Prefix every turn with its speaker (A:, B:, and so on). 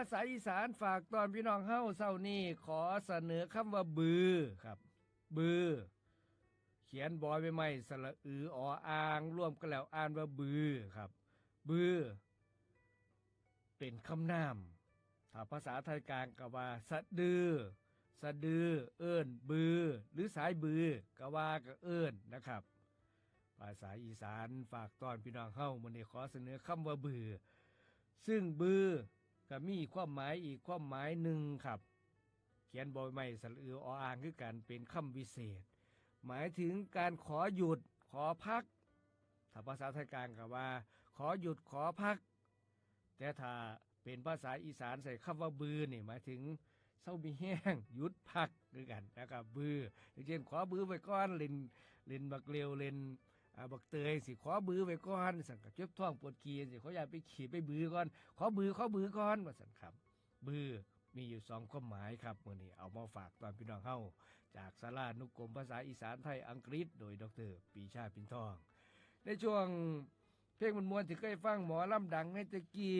A: าษาอีสานฝากตอนพี่น้องเฮ้าเศร้านี้ขอเสนอคำว่าบือครับ บือ เขียนบอยไปไม่สระอือออ่างร่วมกันแล้วอ่านว่าบือครับ บือ เป็นคำนามถ้าภาษาไทยกลางก็ว่าสะดือสะดือ เอิ้นบือ หรือสายบือก็ว่าก็เอิ้นนะครับ ภาษาอีสานฝากตอนพี่น้องเฮ้ามันนี้ขอเสนอคำว่าบือ ซึ่งบือ ก็มีความหมายอีกความหมายหนึ่งครับ เขียนบอยไม่สระอือออ่างคือกันเป็นคำวิเศษ หมายถึงการขอหยุดขอพักถ้าภาษาไทยกลางก็ว่า ขอหยุดขอพัก แต่ถ้าเป็นภาษาอีสานใส่คำว่าบือนี่หมายถึงเศร้ามีแห้งหยุดพักด้วยกันนะครับบืออย่างเช่นขอบือไว้ก้อนเล่นเล่นบักเร็วเล่น บักเตยสิขอบือไว้ก้อนสั่งกับเจ็บท้องปวดขี้สิเขาอยากไปขี่ไปบือก่อน ขอบือขอบือก่อนว่าสั่งครับ บือมีอยู่สองความหมายครับมื่อนี้เอามาฝากตอนพี่น้องเฮาจากสารานุกรมภาษาอีสานไทยอังกฤษ โดยดรปีชาปินทอง ในช่วงเพลงมันมวนที่เคยฟังหมอลำดังในตะกี้